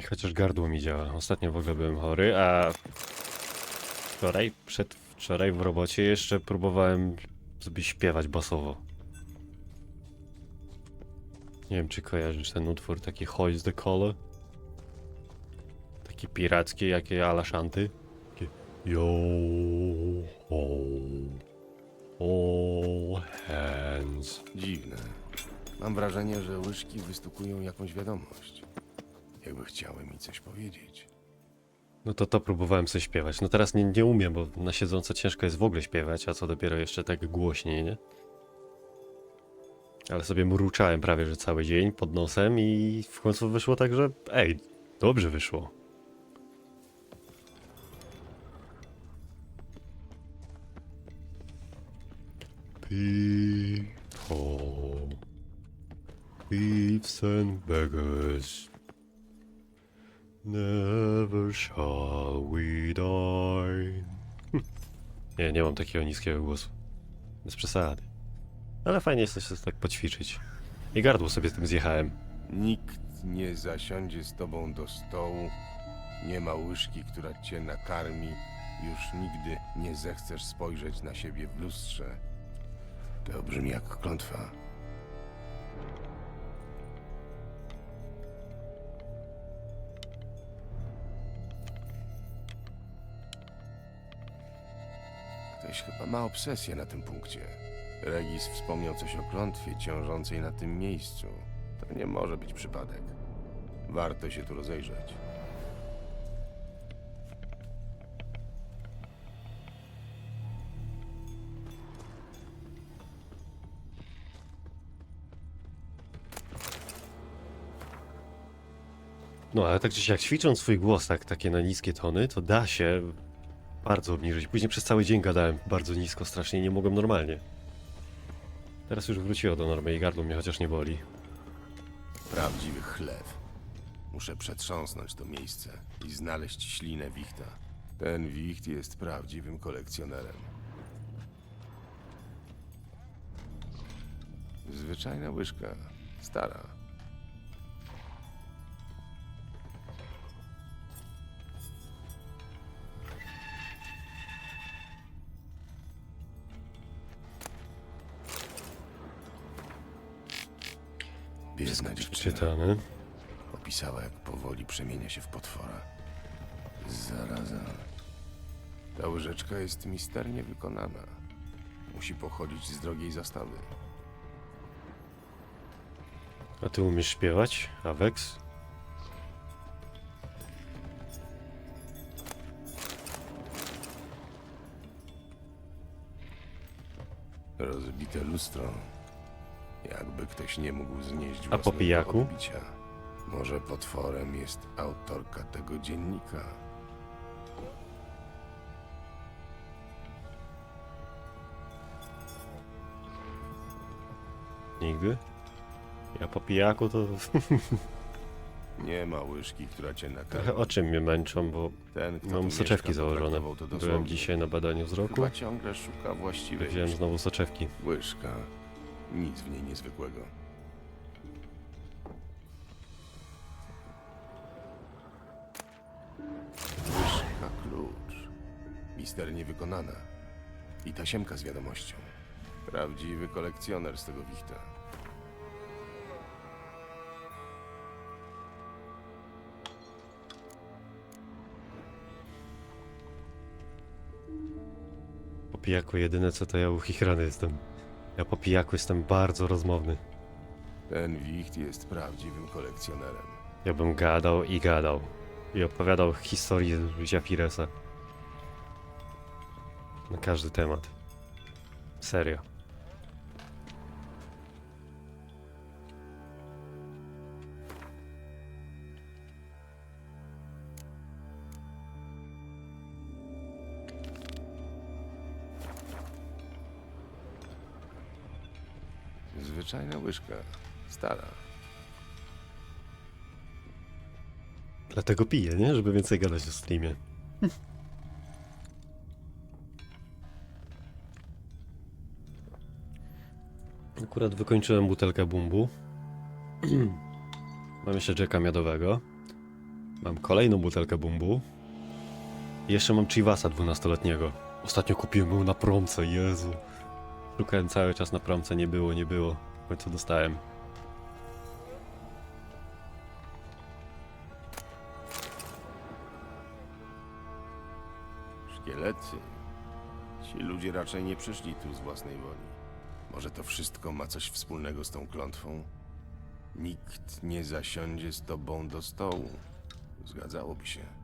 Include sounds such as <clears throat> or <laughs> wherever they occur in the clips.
Chociaż gardło mi działa. Ostatnio w ogóle byłem chory, a wczoraj, przedwczoraj w robocie jeszcze próbowałem sobie śpiewać basowo. Nie wiem, czy kojarzysz ten utwór, taki Hoist the Color? Taki piracki, jakie alaszanty. Takie Yo all hands. Dziwne. Mam wrażenie, że łyżki wystukują jakąś wiadomość. Jakby chciały mi coś powiedzieć. No to to próbowałem sobie śpiewać. No teraz nie, nie umiem, bo na siedząco ciężko jest w ogóle śpiewać, a co dopiero jeszcze tak głośniej, nie? Ale sobie mruczałem prawie, że cały dzień pod nosem i w końcu wyszło tak, że ej, dobrze wyszło. People, thieves and beggars, never shall we die. <laughs> Nie, nie mam takiego niskiego głosu. Bez przesady. Ale fajnie jest coś tak poćwiczyć. I gardło sobie z tym zjechałem. Nikt nie zasiądzie z tobą do stołu. Nie ma łyżki, która cię nakarmi. Już nigdy nie zechcesz spojrzeć na siebie w lustrze. To brzmi jak klątwa. Ktoś chyba ma obsesję na tym punkcie. Regis wspomniał coś o klątwie ciążącej na tym miejscu. To nie może być przypadek. Warto się tu rozejrzeć. No ale tak czy siak ćwicząc swój głos tak, takie na niskie tony, to da się bardzo obniżyć. Później przez cały dzień gadałem bardzo nisko, strasznie nie mogłem normalnie. Teraz już wróciło do normy i gardło mnie chociaż nie boli. Prawdziwy chleb. Muszę przetrząsnąć to miejsce i znaleźć ślinę wichta. Ten wicht jest prawdziwym kolekcjonerem. Zwyczajna łyżka. Stara. Czytamy. Opisała, jak powoli przemienia się w potwora. Zaraza. Ta łyżeczka jest misternie wykonana. Musi pochodzić z drogiej zastawy. A ty umiesz śpiewać, Avex? Rozbite lustro. Jakby ktoś nie mógł znieść po własnego pijaku? odbicia. Może potworem jest autorka tego dziennika. Nigdy? Ja po pijaku to <laughs> Nie ma łyżki, która cię nakarmi. trochę oczy mnie męczą, bo Ten, kto tu mam soczewki mieszka, założone. potraktował to Byłem dzisiaj na badaniu wzroku. Chyba ciągle szuka właściwej Wziąłem znowu soczewki. Łyżka. Nic w niej niezwykłego. Łyżka klucz. Misternie wykonana. I tasiemka z wiadomością. Prawdziwy kolekcjoner z tego wichta. Po pijaku jedyne co to ja u chichrany jestem. Ja po pijaku jestem bardzo rozmowny. Ten wicht jest prawdziwym kolekcjonerem. Ja bym gadał i gadał. I opowiadał historię życia Piresa. Na każdy temat. Serio. Zwyczajna łyżka. Stara. Dlatego piję, nie? Żeby więcej gadać o streamie. <laughs> Akurat wykończyłem butelkę bumbu. <clears throat> Mam jeszcze Jacka miodowego. Mam kolejną butelkę bumbu. I jeszcze mam Chivasa 12-letniego. Ostatnio kupiłem ją na promce, Jezu. Szukałem cały czas na promce, nie było, nie było. W końcu dostałem. Szkielety. Ci ludzie raczej nie przyszli tu z własnej woli. Może to wszystko ma coś wspólnego z tą klątwą? Nikt nie zasiądzie z tobą do stołu. Zgadzałoby się.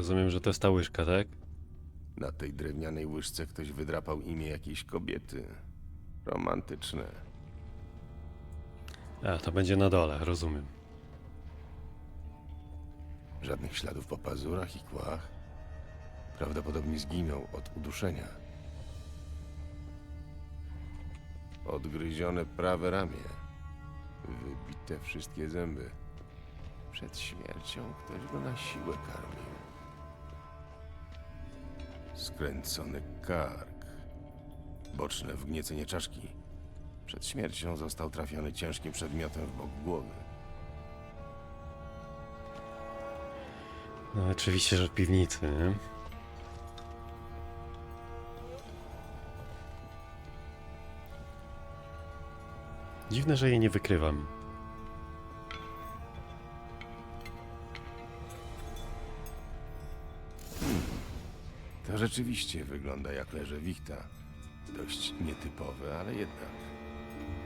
Rozumiem, że to jest ta łyżka, tak? Na tej drewnianej łyżce ktoś wydrapał imię jakiejś kobiety. Romantyczne. A, to będzie na dole, rozumiem. Żadnych śladów po pazurach i kłach. Prawdopodobnie zginął od uduszenia. Odgryzione prawe ramię. Wybite wszystkie zęby. Przed śmiercią ktoś go na siłę karmił. Skręcony kark. Boczne wgniecenie czaszki. Przed śmiercią został trafiony ciężkim przedmiotem w bok głowy. No oczywiście, że piwnicy? Dziwne, że jej nie wykrywam. Rzeczywiście wygląda jak leże wichta. Dość nietypowe, ale jednak.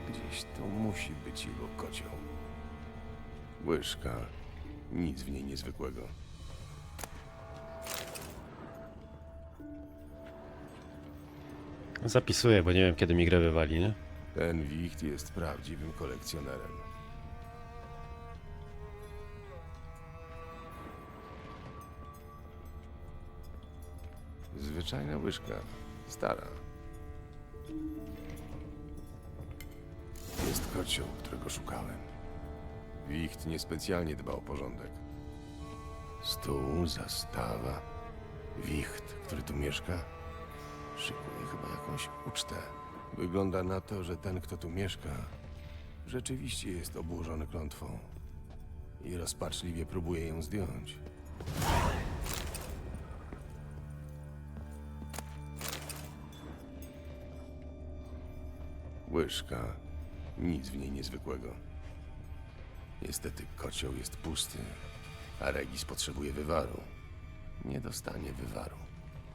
Gdzieś tu musi być jego kocioł. Łyżka. Nic w niej niezwykłego. Zapisuję, bo nie wiem kiedy mi grę wywali, nie? Ten wicht jest prawdziwym kolekcjonerem. Zwyczajna łyżka. Stara. Jest kocioł, którego szukałem. Wicht niespecjalnie dba o porządek. Stół, zastawa. Wicht, który tu mieszka, szykuje chyba jakąś ucztę. Wygląda na to, że ten, kto tu mieszka, rzeczywiście jest obłożony klątwą i rozpaczliwie próbuje ją zdjąć. Łyżka. Nic w niej niezwykłego. Niestety kocioł jest pusty, a Regis potrzebuje wywaru. Nie dostanie wywaru.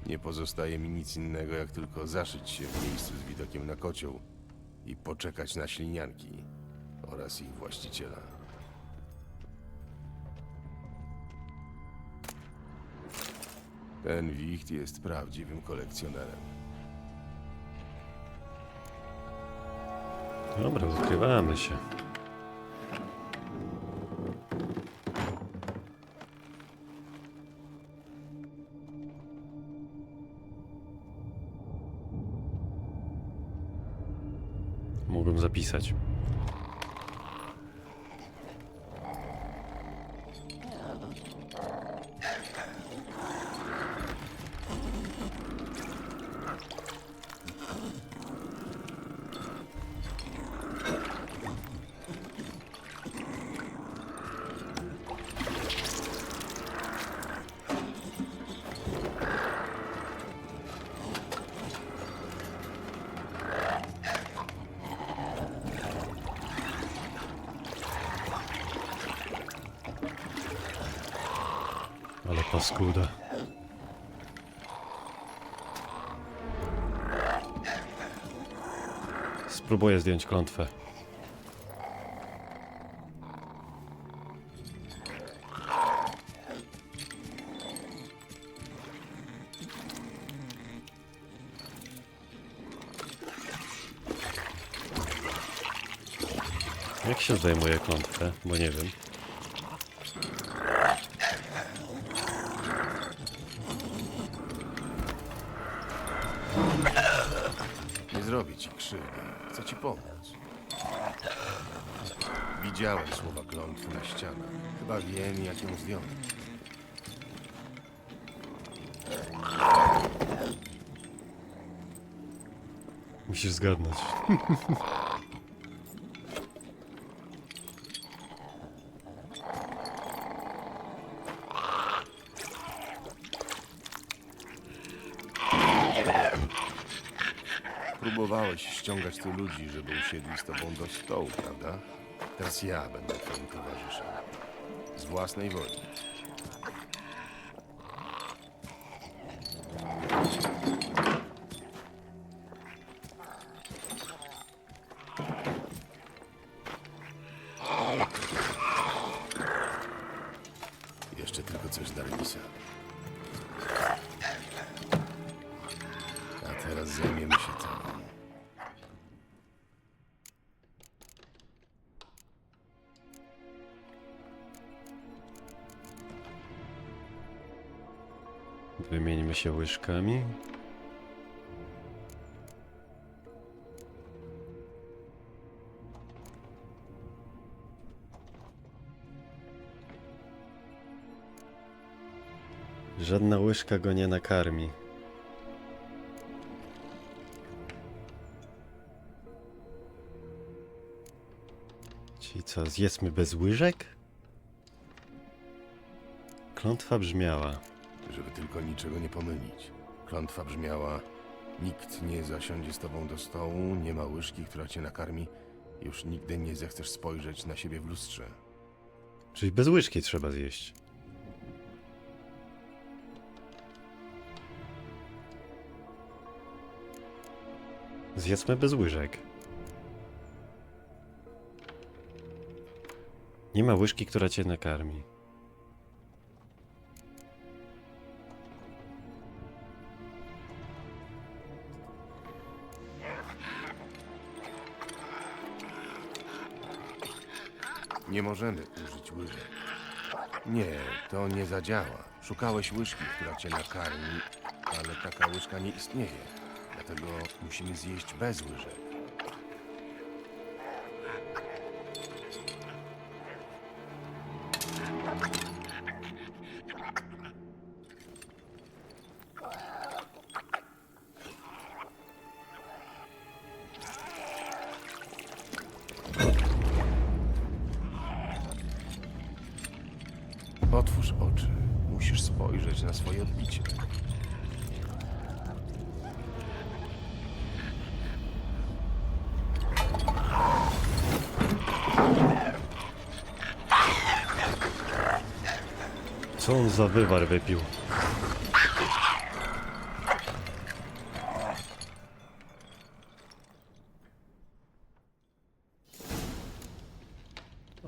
Nie pozostaje mi nic innego, jak tylko zaszyć się w miejscu z widokiem na kocioł i poczekać na ślinianki oraz ich właściciela. Ten wicht jest prawdziwym kolekcjonerem. Dobra, ukrywamy się. Mogłem zapisać. Paskuda. Spróbuję zdjąć klątwę. Jak się zdejmuje klątwę? Bo nie wiem. krzywdy. Chcę ci pomóc. Widziałem słowa klątw na ścianach. Chyba wiem, jak ją zdjąć. Musisz zgadnąć. <laughs> Próbowałeś ściągać tu ludzi, żeby usiedli z tobą do stołu, prawda? Teraz ja będę twoim towarzyszem. Z własnej woli. Wymieńmy się łyżkami. Żadna łyżka go nie nakarmi. Czyli co, zjedzmy bez łyżek? Klątwa brzmiała. Żeby tylko niczego nie pomylić. Klątwa brzmiała: Nikt nie zasiądzie z tobą do stołu, nie ma łyżki, która cię nakarmi, już nigdy nie zechcesz spojrzeć na siebie w lustrze. Czyli bez łyżki trzeba zjeść. Zjedzmy bez łyżek. Nie ma łyżki, która cię nakarmi. Nie możemy użyć łyżek. Nie, to nie zadziała. Szukałeś łyżki, która cię nakarmi, ale taka łyżka nie istnieje. Dlatego musimy zjeść bez łyżek. Spojrzeć na swoje odbicie. Co on za wywar wypił?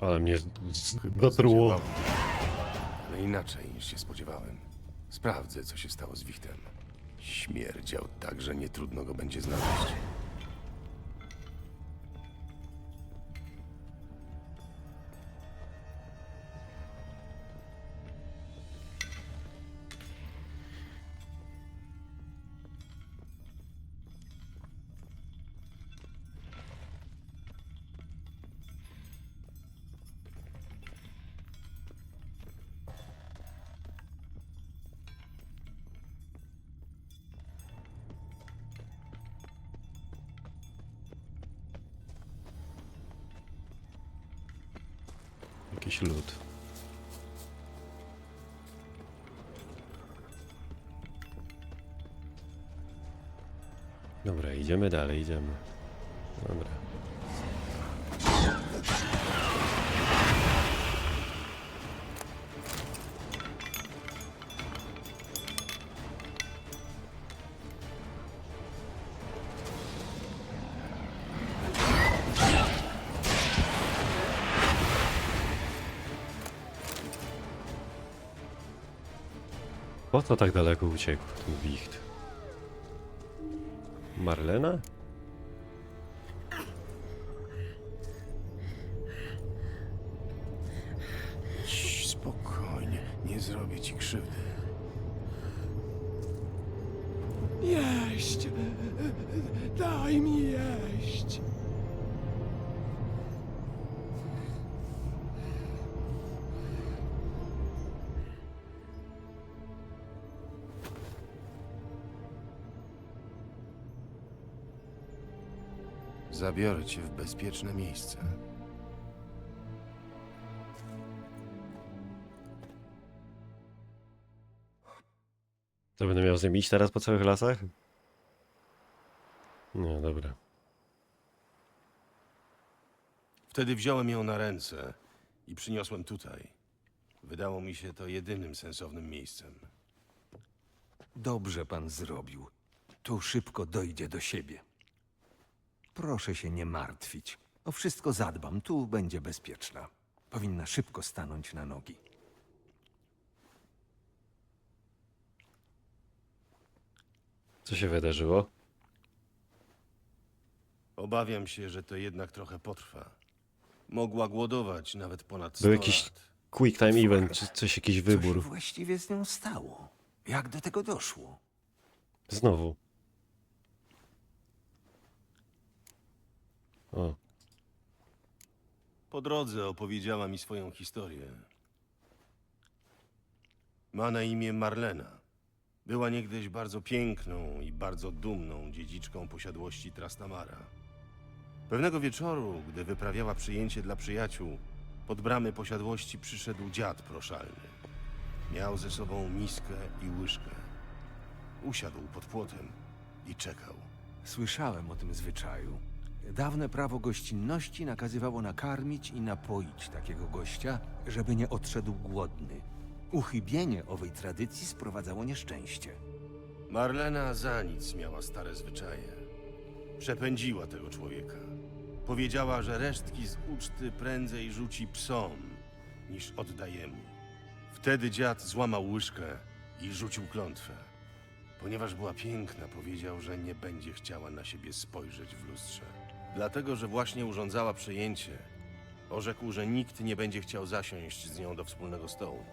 Ale mnie z-. Ale inaczej niż się spodziewałem. Sprawdzę, co się stało z Wichtem. Śmierdział tak, że nie trudno go będzie znaleźć. Jakiś lód. Dobra, idziemy dalej, idziemy. Dobra. Po co tak daleko uciekł ten wicht? Marlena? Zabiorę cię w bezpieczne miejsce. To będę miał z nim iść teraz po całych lasach? No dobra. Wtedy wziąłem ją na ręce i przyniosłem tutaj. Wydało mi się to jedynym sensownym miejscem. Dobrze pan zrobił. Tu szybko dojdzie do siebie. Proszę się nie martwić. O wszystko zadbam, tu będzie bezpieczna. Powinna szybko stanąć na nogi. Co się wydarzyło? Obawiam się, że to jednak trochę potrwa. Mogła głodować nawet ponad 100 Był jakiś lat. quick time event, czy coś, jakiś Co wybór. się właściwie z nią stało? Jak do tego doszło? Znowu. O, Po drodze opowiedziała mi swoją historię. Ma na imię Marlena. Była niegdyś bardzo piękną i bardzo dumną dziedziczką posiadłości Trastamara. Pewnego wieczoru, gdy wyprawiała przyjęcie dla przyjaciół, pod bramy posiadłości przyszedł dziad proszalny. Miał ze sobą miskę i łyżkę. Usiadł pod płotem i czekał. Słyszałem o tym zwyczaju. Dawne prawo gościnności nakazywało nakarmić i napoić takiego gościa, żeby nie odszedł głodny. Uchybienie owej tradycji sprowadzało nieszczęście. Marlena za nic miała stare zwyczaje. Przepędziła tego człowieka. Powiedziała, że resztki z uczty prędzej rzuci psom, niż oddaje mu. Wtedy dziad złamał łyżkę i rzucił klątwę. Ponieważ była piękna, powiedział, że nie będzie chciała na siebie spojrzeć w lustrze. Dlatego, że właśnie urządzała przyjęcie, orzekł, że nikt nie będzie chciał zasiąść z nią do wspólnego stołu.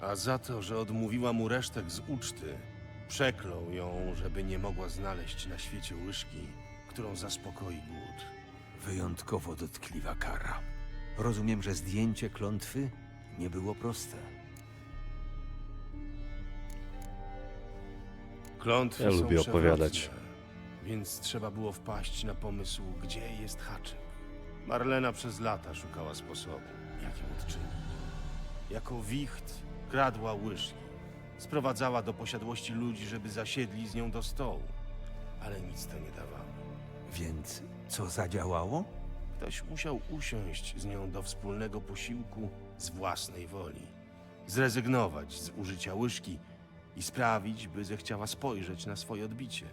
A za to, że odmówiła mu resztek z uczty, przeklął ją, żeby nie mogła znaleźć na świecie łyżki, którą zaspokoi głód. Wyjątkowo dotkliwa kara. Rozumiem, że zdjęcie klątwy nie było proste. Klątwy Ja są lubię opowiadać. przewrotne, Więc trzeba było wpaść na pomysł, gdzie jest haczyk. Marlena przez lata szukała sposobu, jak ją odczynić. Jako wicht kradła łyżki. Sprowadzała do posiadłości ludzi, żeby zasiedli z nią do stołu. Ale nic to nie dawało. Więc co zadziałało? Ktoś musiał usiąść z nią do wspólnego posiłku z własnej woli. Zrezygnować z użycia łyżki i sprawić, by zechciała spojrzeć na swoje odbicie.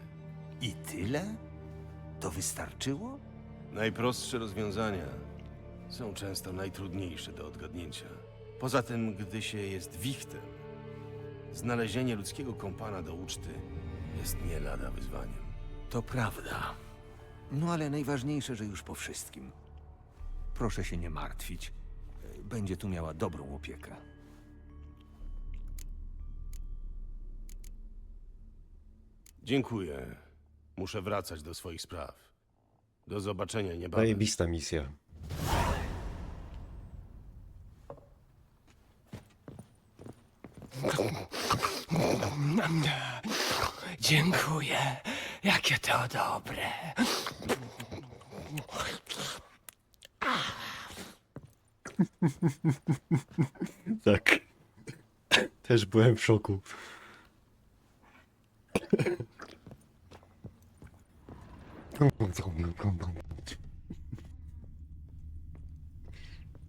I tyle? To wystarczyło? Najprostsze rozwiązania są często najtrudniejsze do odgadnięcia. Poza tym, gdy się jest wichtem, znalezienie ludzkiego kompana do uczty jest nie lada wyzwaniem. To prawda. No ale najważniejsze, że już po wszystkim. Proszę się nie martwić. Będzie tu miała dobrą opiekę. Dziękuję. Muszę wracać do swoich spraw. Do zobaczenia niebawem. zajebista misja. Dziękuję. Jakie to dobre. Tak. Też byłem w szoku. Các loại.